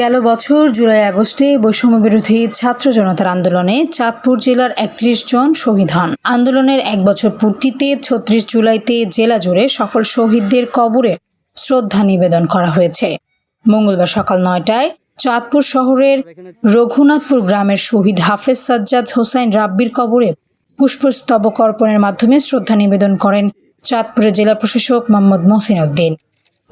গেল বছর জুলাই আগস্টে বৈষম্য বিরোধী ছাত্র জনতার আন্দোলনে চাঁদপুর জেলার একত্রিশ জন শহীদ হন। আন্দোলনের এক বছর পূর্তিতে ছত্রিশ জুলাইতে জেলা জুড়ে সকল শহীদদের কবরে শ্রদ্ধা নিবেদন করা হয়েছে। মঙ্গলবার সকাল নয়টায় চাঁদপুর শহরের রঘুনাথপুর গ্রামের শহীদ হাফেজ সাজ্জাদ হোসাইন রাব্বির কবরে পুষ্পস্তবক অর্পণের মাধ্যমে শ্রদ্ধা নিবেদন করেন চাঁদপুরের জেলা প্রশাসক মোহাম্মদ মহসিন উদ্দিন।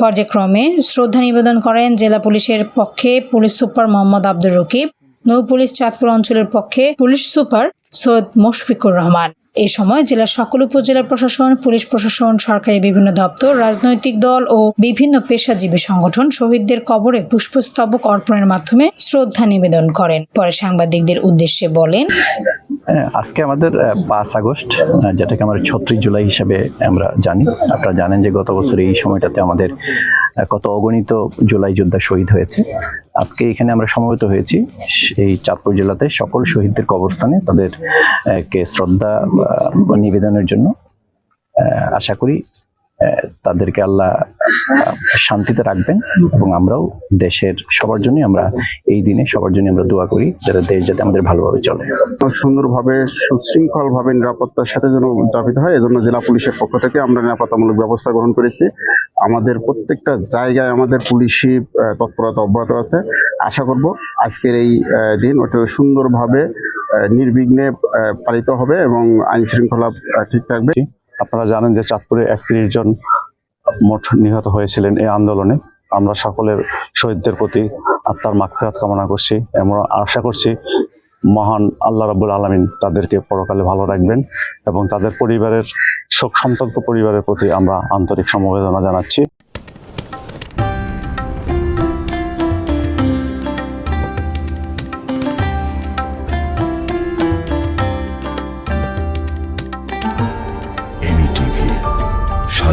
পর্যায়ক্রমে শ্রদ্ধা নিবেদন করেন জেলা পুলিশের পক্ষে পুলিশ সুপার মোহাম্মদ আব্দুর রকিব। নৌ পুলিশ চাঁদপুর অঞ্চলের পক্ষে পুলিশ সুপার সৈয়দ মুশফিকুর রহমান। এই সময় জেলার সকল উপজেলা প্রশাসন, পুলিশ প্রশাসন, সরকারি বিভিন্ন দপ্তর, রাজনৈতিক দল ও বিভিন্ন পেশাজীবী সংগঠন শহীদদের কবরে পুষ্পস্তবক অর্পণের মাধ্যমে শ্রদ্ধা নিবেদন করেন। পরে সাংবাদিকদের উদ্দেশ্যে বলেন আজকে আমাদের পাঁচ আগস্ট যেটাকে আমরা ছত্রিশ জুলাই হিসেবে আমরা জানি। আপনারা জানেন যে গত বছর এই সময়টাতে আমাদের কত অগণিত জুলাই যোদ্ধা শহীদ হয়েছে। আজকে এখানে আমরা সমবেত হয়েছি। এই চাঁদপুর জেলাতে সকল শহীদদের কবরস্থানে তাদের কে শ্রদ্ধা নিবেদনের জন্য আশা করি তাদেরকে আল্লাহ শান্তিতে রাখবেন এবং আমরাও দেশের সবার জন্য আমরা এই দিনে সবার জন্য আমরা দোয়া করি যাতে দেশ যাতে আমাদের ভালোভাবে চলে। সুন্দরভাবে সুশৃঙ্খলভাবে নিরাপত্তার সাথে যেন উদযাপিত হয় এজন্য জেলা পুলিশের পক্ষ থেকে আমরা নিরাপত্তামূলক ব্যবস্থা গ্রহণ করেছি। আমাদের প্রত্যেকটা জায়গায় আমাদের পুলিশি তৎপরতা অব্যাহত আছে। আশা করব আজকের এই দিন ওটা সুন্দরভাবে নির্বিঘ্নে পালিত হবে এবং আইন শৃঙ্খলা ঠিক থাকবে। আপনারা জানেন যে চাঁদপুরে একত্রিশ জন মোট নিহত হয়েছিলেন এই আন্দোলনে। আমরা সকলের শহীদদের প্রতি আত্মার মাগফিরাত কামনা করছি এবং আশা করছি মহান আল্লাহ রাবুল আলমিন তাদেরকে পরকালে ভালো রাখবেন এবং তাদের পরিবারের শোক সন্তপ্ত পরিবারের প্রতি আমরা আন্তরিক সমবেদনা জানাচ্ছি।